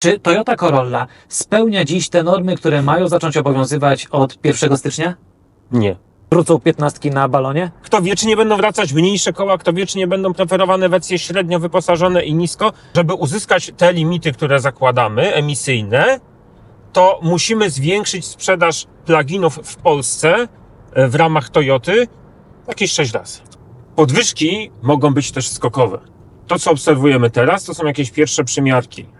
Czy Toyota Corolla spełnia dziś te normy, które mają zacząć obowiązywać od 1 stycznia? Nie. Wrócą piętnastki na balonie? Kto wie, czy nie będą wracać mniejsze koła, kto wie, czy nie będą preferowane wersje średnio wyposażone i nisko, żeby uzyskać te limity, które zakładamy, emisyjne, to musimy zwiększyć sprzedaż pluginów w Polsce e, w ramach Toyoty jakieś 6 razy. Podwyżki mogą być też skokowe. To, co obserwujemy teraz, to są jakieś pierwsze przymiarki.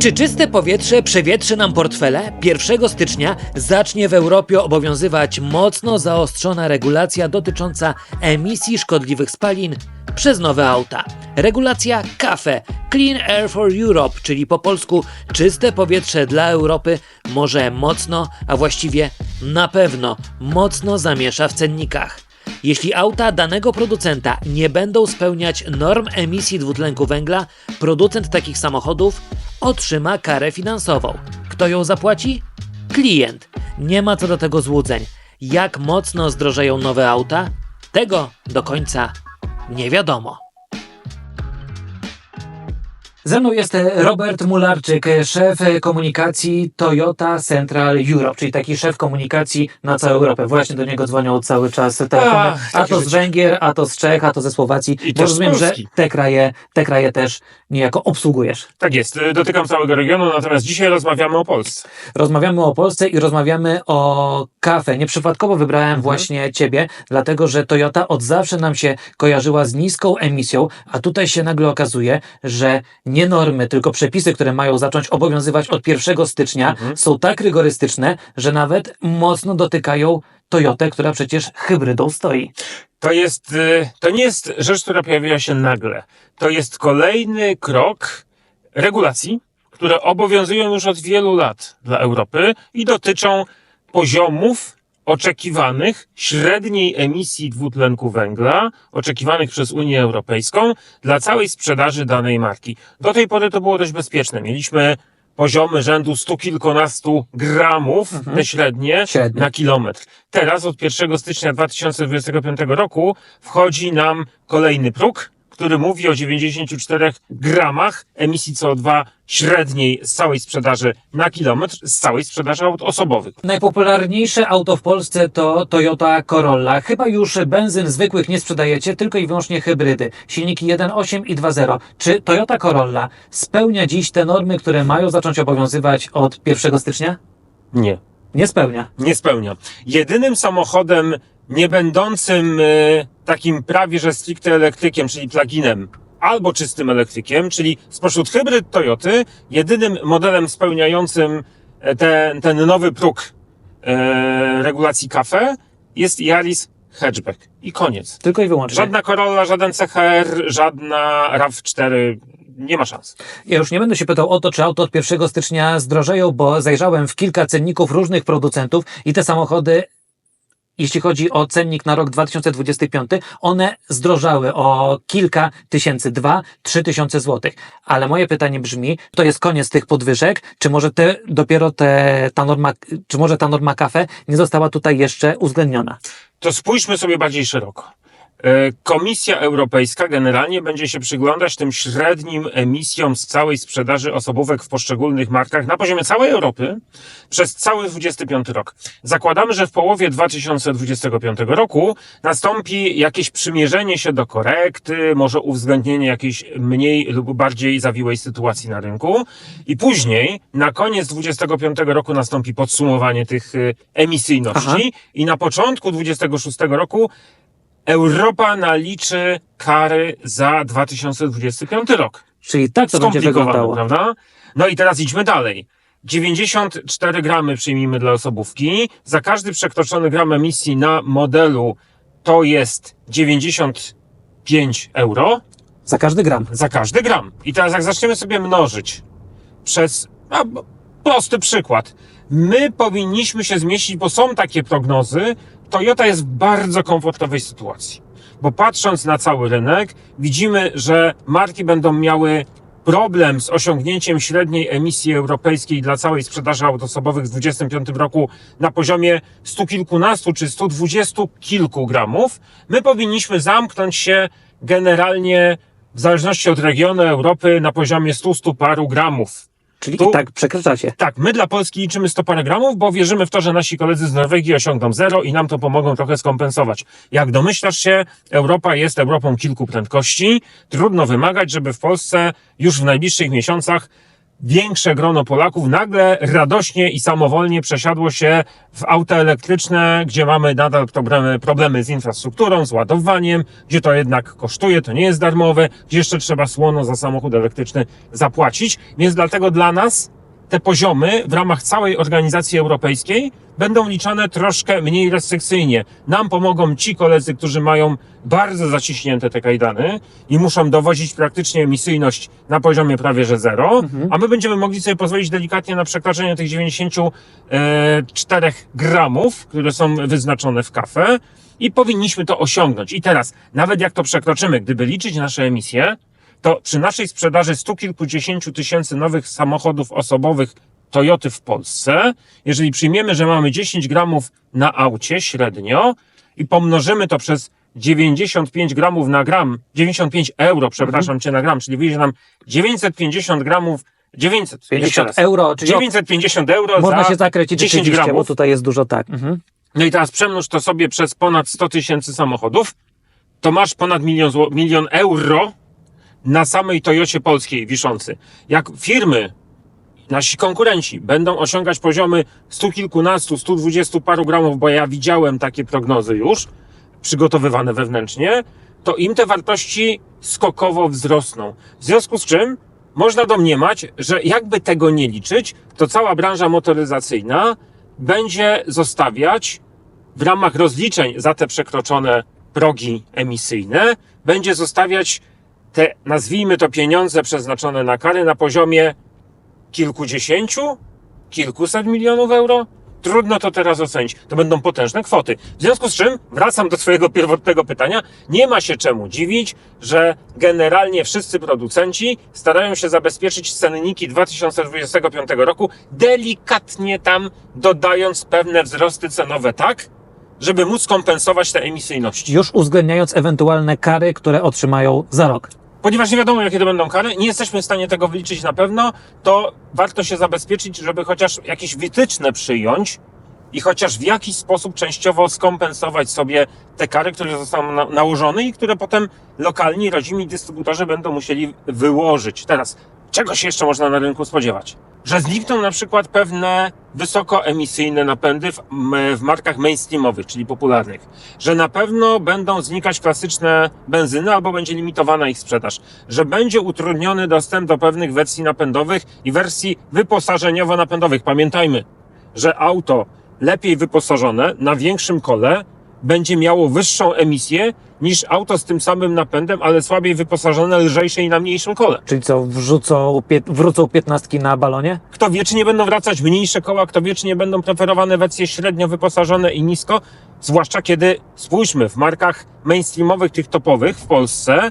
Czy czyste powietrze przewietrzy nam portfele? 1 stycznia zacznie w Europie obowiązywać mocno zaostrzona regulacja dotycząca emisji szkodliwych spalin przez nowe auta. Regulacja CAFE Clean Air for Europe, czyli po polsku czyste powietrze dla Europy, może mocno, a właściwie na pewno mocno zamiesza w cennikach. Jeśli auta danego producenta nie będą spełniać norm emisji dwutlenku węgla, producent takich samochodów otrzyma karę finansową. Kto ją zapłaci? Klient. Nie ma co do tego złudzeń. Jak mocno zdrożeją nowe auta? Tego do końca nie wiadomo. Ze mną jest e, Robert Mularczyk, e, szef e, komunikacji Toyota Central Europe, czyli taki szef komunikacji na całą Europę. Właśnie do niego dzwonią cały czas telefony, a to z. Węgier, a to z Czech, a to ze Słowacji. I Bo rozumiem, że te kraje, te kraje też niejako obsługujesz. Tak jest, dotykam całego regionu, natomiast dzisiaj rozmawiamy o Polsce. Rozmawiamy o Polsce i rozmawiamy o kafe. Nieprzypadkowo wybrałem Mhm. właśnie Ciebie, dlatego że Toyota od zawsze nam się kojarzyła z niską emisją, a tutaj się nagle okazuje, że nie normy, tylko przepisy, które mają zacząć obowiązywać od 1 stycznia, Mhm. są tak rygorystyczne, że nawet mocno dotykają Toyotę, która przecież hybrydą stoi. To jest, y, to nie jest rzecz, która pojawiła się nagle. To jest kolejny krok regulacji, które obowiązują już od wielu lat dla Europy i dotyczą poziomów oczekiwanych średniej emisji dwutlenku węgla, oczekiwanych przez Unię Europejską dla całej sprzedaży danej marki. Do tej pory to było dość bezpieczne. Mieliśmy poziomy rzędu stu kilkunastu gramów, te średnie, Średnie. na kilometr. Teraz od 1 stycznia 2025 roku wchodzi nam kolejny próg, który mówi o 94 gramach emisji CO2 średniej z całej sprzedaży na kilometr, z całej sprzedaży aut osobowych. Najpopularniejsze auto w Polsce to Toyota Corolla. Chyba już benzyn zwykłych nie sprzedajecie, tylko i wyłącznie hybrydy. Silniki 1.8 i 2.0. Czy Toyota Corolla spełnia dziś te normy, które mają zacząć obowiązywać od 1 stycznia? Nie. Nie spełnia. Nie spełnia. Jedynym samochodem nie będącym e, takim prawie że stricte elektrykiem, czyli pluginem, albo czystym elektrykiem, czyli spośród hybryd Toyoty, jedynym modelem spełniającym e, ten, ten nowy próg e, regulacji CAFE jest Yaris Hatchback. I koniec. Tylko i wyłącznie. Żadna Corolla, żaden CHR, żadna RAV4 nie ma szans. Ja już nie będę się pytał o to, czy auto od 1 stycznia zdrożeją, bo zajrzałem w kilka cenników różnych producentów i te samochody, jeśli chodzi o cennik na rok 2025, one zdrożały o kilka tysięcy, dwa, trzy tysiące złotych. Ale moje pytanie brzmi, to jest koniec tych podwyżek, czy może te, dopiero te, ta norma, czy może ta norma kafe nie została tutaj jeszcze uwzględniona? to spójrzmy sobie bardziej szeroko. E, Komisja Europejska generalnie będzie się przyglądać tym średnim emisjom z całej sprzedaży osobówek w poszczególnych markach na poziomie całej Europy przez cały 25 rok. Zakładamy, że w połowie 2025 roku nastąpi jakieś przymierzenie się do korekty, może uwzględnienie jakiejś mniej lub bardziej zawiłej sytuacji na rynku i później na koniec 25 roku nastąpi podsumowanie tych y, emisyjności Aha. i na początku 26 roku Europa naliczy kary za 2025 rok. Czyli tak to będzie wyglądało. prawda? No i teraz idźmy dalej. 94 gramy przyjmijmy dla osobówki. Za każdy przekroczony gram emisji na modelu to jest 95 euro Za każdy gram. za każdy gram. I teraz jak zaczniemy sobie mnożyć przez a, prosty przykład. My powinniśmy się zmieścić, bo są takie prognozy. Toyota jest w bardzo komfortowej sytuacji. Bo patrząc na cały rynek, widzimy, że marki będą miały problem z osiągnięciem średniej emisji europejskiej dla całej sprzedaży aut osobowych w 2025 roku na poziomie stu kilkunastu czy 120 kilku gramów, my powinniśmy zamknąć się generalnie w zależności od regionu Europy na poziomie 100-100 paru gramów. Czyli Tu- i tak przekraczacie. Tak, my dla Polski liczymy 100 parę gramów, bo wierzymy w to, że nasi koledzy z Norwegii osiągną zero i nam to pomogą trochę skompensować. Jak domyślasz się, Europa jest Europą kilku prędkości. Trudno wymagać, żeby w Polsce już w najbliższych miesiącach większe grono Polaków nagle radośnie i samowolnie przesiadło się w auta elektryczne, gdzie mamy nadal problemy, problemy z infrastrukturą, z ładowaniem, gdzie to jednak kosztuje, to nie jest darmowe, gdzie jeszcze trzeba słono za samochód elektryczny zapłacić. Więc dlatego dla nas te poziomy w ramach całej organizacji europejskiej będą liczone troszkę mniej restrykcyjnie. Nam pomogą ci koledzy, którzy mają bardzo zaciśnięte te kajdany i muszą dowozić praktycznie emisyjność na poziomie prawie że zero, a my będziemy mogli sobie pozwolić delikatnie na przekroczenie tych 94 gramów, które są wyznaczone w kafę i powinniśmy to osiągnąć. I teraz, nawet jak to przekroczymy, gdyby liczyć nasze emisje, to przy naszej sprzedaży stu kilkudziesięciu tysięcy nowych samochodów osobowych Toyoty w Polsce, jeżeli przyjmiemy, że mamy 10 gramów na aucie średnio i pomnożymy to przez 95 gramów na gram, 95 euro, przepraszam cię, na gram, czyli wyjdzie nam 950 gramów, 900, jeszcze 50 raz. euro, czyli 950 euro można za się zakręcić 10 rzeczywiście, bo gramów. tutaj jest dużo tak. Mhm. No i teraz przemnóż to sobie przez ponad 100 tysięcy samochodów, to masz ponad milion, zło- milion euro na samej Toyocie polskiej wiszący. Jak firmy, nasi konkurenci będą osiągać poziomy stu kilkunastu, stu dwudziestu paru gramów, bo ja widziałem takie prognozy już, przygotowywane wewnętrznie, to im te wartości skokowo wzrosną. W związku z czym można domniemać, że jakby tego nie liczyć, to cała branża motoryzacyjna będzie zostawiać w ramach rozliczeń za te przekroczone progi emisyjne, będzie zostawiać te, nazwijmy to pieniądze przeznaczone na kary na poziomie kilkudziesięciu, kilkuset milionów euro? Trudno to teraz ocenić. To będą potężne kwoty. W związku z czym, wracam do Twojego pierwotnego pytania, nie ma się czemu dziwić, że generalnie wszyscy producenci starają się zabezpieczyć cenniki 2025 roku, delikatnie tam dodając pewne wzrosty cenowe tak, żeby móc kompensować te emisyjności. Już uwzględniając ewentualne kary, które otrzymają za rok. Ponieważ nie wiadomo, jakie to będą kary, nie jesteśmy w stanie tego wliczyć na pewno, to warto się zabezpieczyć, żeby chociaż jakieś wytyczne przyjąć i chociaż w jakiś sposób częściowo skompensować sobie te kary, które zostaną na nałożone i które potem lokalni, rodzimi dystrybutorzy będą musieli wyłożyć. Teraz, czego się jeszcze można na rynku spodziewać? Że znikną na przykład pewne wysokoemisyjne napędy w, w markach mainstreamowych, czyli popularnych. Że na pewno będą znikać klasyczne benzyny albo będzie limitowana ich sprzedaż. Że będzie utrudniony dostęp do pewnych wersji napędowych i wersji wyposażeniowo-napędowych. Pamiętajmy, że auto lepiej wyposażone na większym kole będzie miało wyższą emisję niż auto z tym samym napędem, ale słabiej wyposażone, lżejsze i na mniejszym kole. Czyli co, wrzucą, pie, wrócą piętnastki na balonie? Kto wie, czy nie będą wracać mniejsze koła, kto wie, czy nie będą preferowane wersje średnio wyposażone i nisko, zwłaszcza kiedy, spójrzmy, w markach mainstreamowych, tych topowych w Polsce,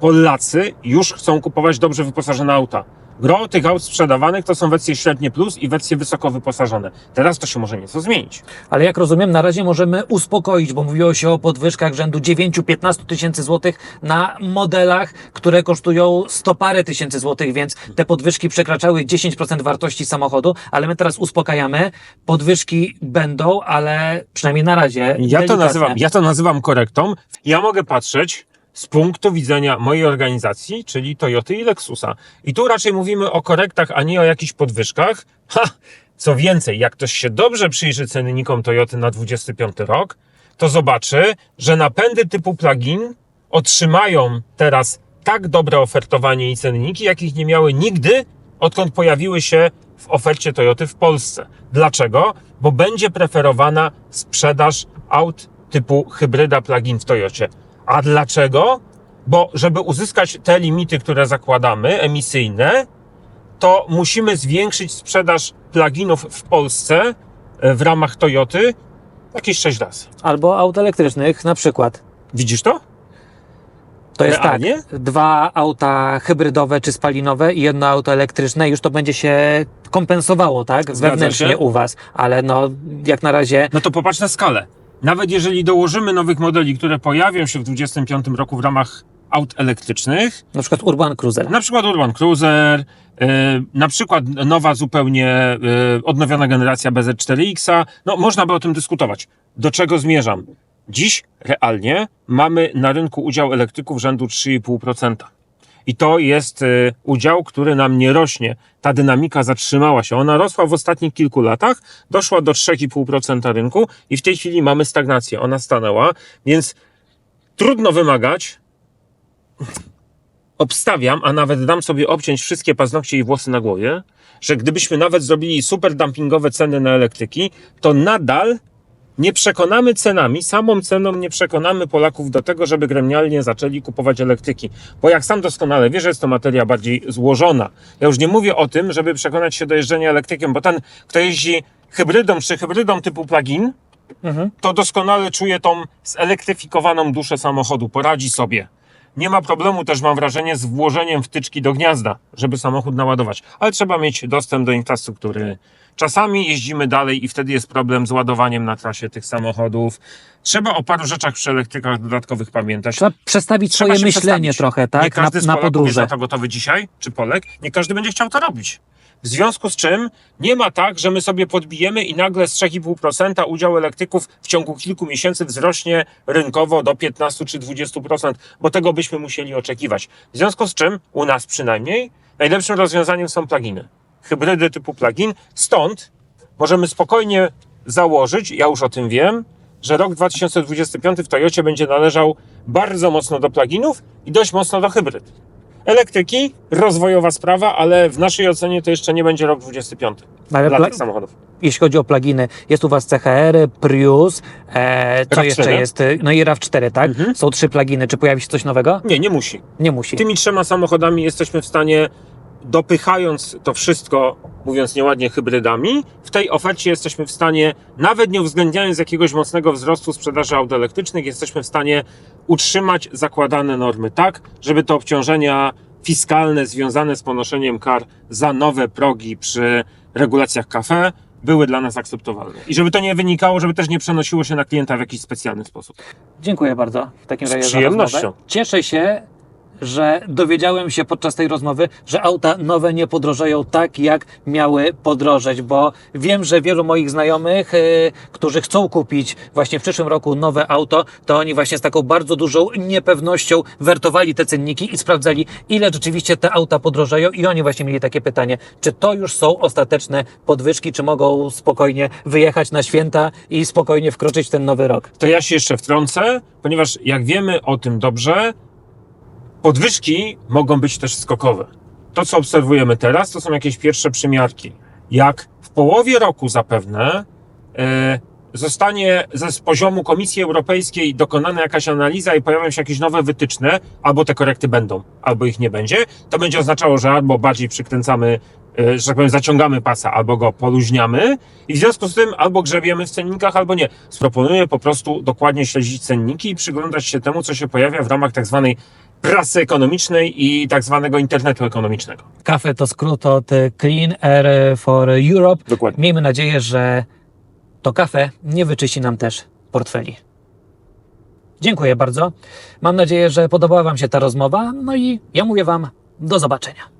Polacy już chcą kupować dobrze wyposażone auta. Gro tych aut sprzedawanych to są wersje średnie plus i wersje wysoko wyposażone. Teraz to się może nieco zmienić. Ale jak rozumiem, na razie możemy uspokoić, bo mówiło się o podwyżkach rzędu 9-15 tysięcy złotych na modelach, które kosztują 100 parę tysięcy złotych, więc te podwyżki przekraczały 10% wartości samochodu, ale my teraz uspokajamy. Podwyżki będą, ale przynajmniej na razie. Ja to, nazywam, ja to nazywam korektą. Ja mogę patrzeć z punktu widzenia mojej organizacji, czyli Toyoty i Lexusa. I tu raczej mówimy o korektach, a nie o jakichś podwyżkach. Ha! Co więcej, jak ktoś się dobrze przyjrzy cennikom Toyoty na 25 rok, to zobaczy, że napędy typu plug-in otrzymają teraz tak dobre ofertowanie i cenniki, jakich nie miały nigdy, odkąd pojawiły się w ofercie Toyoty w Polsce. Dlaczego? Bo będzie preferowana sprzedaż aut typu hybryda plug-in w Toyocie. A dlaczego? Bo żeby uzyskać te limity, które zakładamy, emisyjne, to musimy zwiększyć sprzedaż pluginów w Polsce e, w ramach Toyoty jakieś 6 razy. Albo aut elektrycznych na przykład. Widzisz to? To jest Realnie? tak, dwa auta hybrydowe czy spalinowe i jedno auto elektryczne, już to będzie się kompensowało, tak? Zgadza Wewnętrznie się. u Was, ale no jak na razie No to popatrz na skalę. Nawet jeżeli dołożymy nowych modeli, które pojawią się w 2025 roku w ramach aut elektrycznych, na przykład Urban Cruiser. na przykład Urban Cruiser, yy, na przykład nowa zupełnie yy, odnowiona generacja BZ4X, no można by o tym dyskutować. Do czego zmierzam? Dziś realnie mamy na rynku udział elektryków rzędu 3,5%. I to jest y, udział, który nam nie rośnie. Ta dynamika zatrzymała się. Ona rosła w ostatnich kilku latach, doszła do 3,5% rynku i w tej chwili mamy stagnację. Ona stanęła, więc trudno wymagać. Obstawiam, a nawet dam sobie obciąć wszystkie paznokcie i włosy na głowie, że gdybyśmy nawet zrobili super dumpingowe ceny na elektryki, to nadal nie przekonamy cenami, samą ceną nie przekonamy Polaków do tego, żeby gremialnie zaczęli kupować elektryki. Bo jak sam doskonale wiesz, jest to materia bardziej złożona. Ja już nie mówię o tym, żeby przekonać się do jeżdżenia elektrykiem, bo ten, kto jeździ hybrydą czy hybrydą typu plug-in, Mhm. to doskonale czuje tą zelektryfikowaną duszę samochodu, poradzi sobie. Nie ma problemu też, mam wrażenie, z włożeniem wtyczki do gniazda, żeby samochód naładować, ale trzeba mieć dostęp do infrastruktury. Czasami jeździmy dalej i wtedy jest problem z ładowaniem na trasie tych samochodów. Trzeba o paru rzeczach przy elektrykach dodatkowych pamiętać. Trzeba przestawić Trzeba swoje myślenie przestawić. trochę, Nie tak? każdy Na, z na Polaków jest podróże. na to gotowy dzisiaj, czy Polek. Nie każdy będzie chciał to robić. W związku z czym nie ma tak, że my sobie podbijemy i nagle z 3,5% udział elektryków w ciągu kilku miesięcy wzrośnie rynkowo do 15 czy 20%, bo tego byśmy musieli oczekiwać. W związku z czym u nas przynajmniej najlepszym rozwiązaniem są pluginy. Hybrydy typu plugin. Stąd możemy spokojnie założyć, ja już o tym wiem, że rok 2025 w Toyocie będzie należał bardzo mocno do pluginów i dość mocno do hybryd. Elektryki, rozwojowa sprawa, ale w naszej ocenie to jeszcze nie będzie rok 25 Ale dla tych samochodów. jeśli chodzi o pluginy, jest u Was CHR, Prius, e, co RAV4. jeszcze jest? No i RAV4, tak? Mhm. Są trzy pluginy. Czy pojawi się coś nowego? Nie, nie musi. Nie musi. Tymi trzema samochodami jesteśmy w stanie, dopychając to wszystko, mówiąc nieładnie, hybrydami, w tej ofercie jesteśmy w stanie, nawet nie uwzględniając jakiegoś mocnego wzrostu sprzedaży aut elektrycznych, jesteśmy w stanie utrzymać zakładane normy tak, żeby te obciążenia fiskalne związane z ponoszeniem kar za nowe progi przy regulacjach kafe były dla nas akceptowalne. I żeby to nie wynikało, żeby też nie przenosiło się na klienta w jakiś specjalny sposób. Dziękuję bardzo w takim Z razie za przyjemnością. Cieszę się, że dowiedziałem się podczas tej rozmowy, że auta nowe nie podrożeją tak, jak miały podrożeć, bo wiem, że wielu moich znajomych, yy, którzy chcą kupić właśnie w przyszłym roku nowe auto, to oni właśnie z taką bardzo dużą niepewnością wertowali te cenniki i sprawdzali, ile rzeczywiście te auta podrożeją i oni właśnie mieli takie pytanie, czy to już są ostateczne podwyżki, czy mogą spokojnie wyjechać na święta i spokojnie wkroczyć w ten nowy rok. to ja się jeszcze wtrącę, ponieważ jak wiemy o tym dobrze, podwyżki mogą być też skokowe. To, co obserwujemy teraz, to są jakieś pierwsze przymiarki. Jak w połowie roku zapewne e, zostanie z poziomu Komisji Europejskiej dokonana jakaś analiza i pojawią się jakieś nowe wytyczne, albo te korekty będą, albo ich nie będzie, to będzie oznaczało, że albo bardziej przykręcamy, e, że tak powiem, zaciągamy pasa, albo go poluźniamy i w związku z tym albo grzebiemy w cennikach, albo nie. Proponuję po prostu dokładnie śledzić cenniki i przyglądać się temu, co się pojawia w ramach tak zwanej prasy ekonomicznej i tak zwanego internetu ekonomicznego. Kafe to skrót od Clean Air for Europe. Dokładnie. Miejmy nadzieję, że to kafe nie wyczyści nam też portfeli. Dziękuję bardzo. Mam nadzieję, że podobała Wam się ta rozmowa. No i ja mówię Wam do zobaczenia.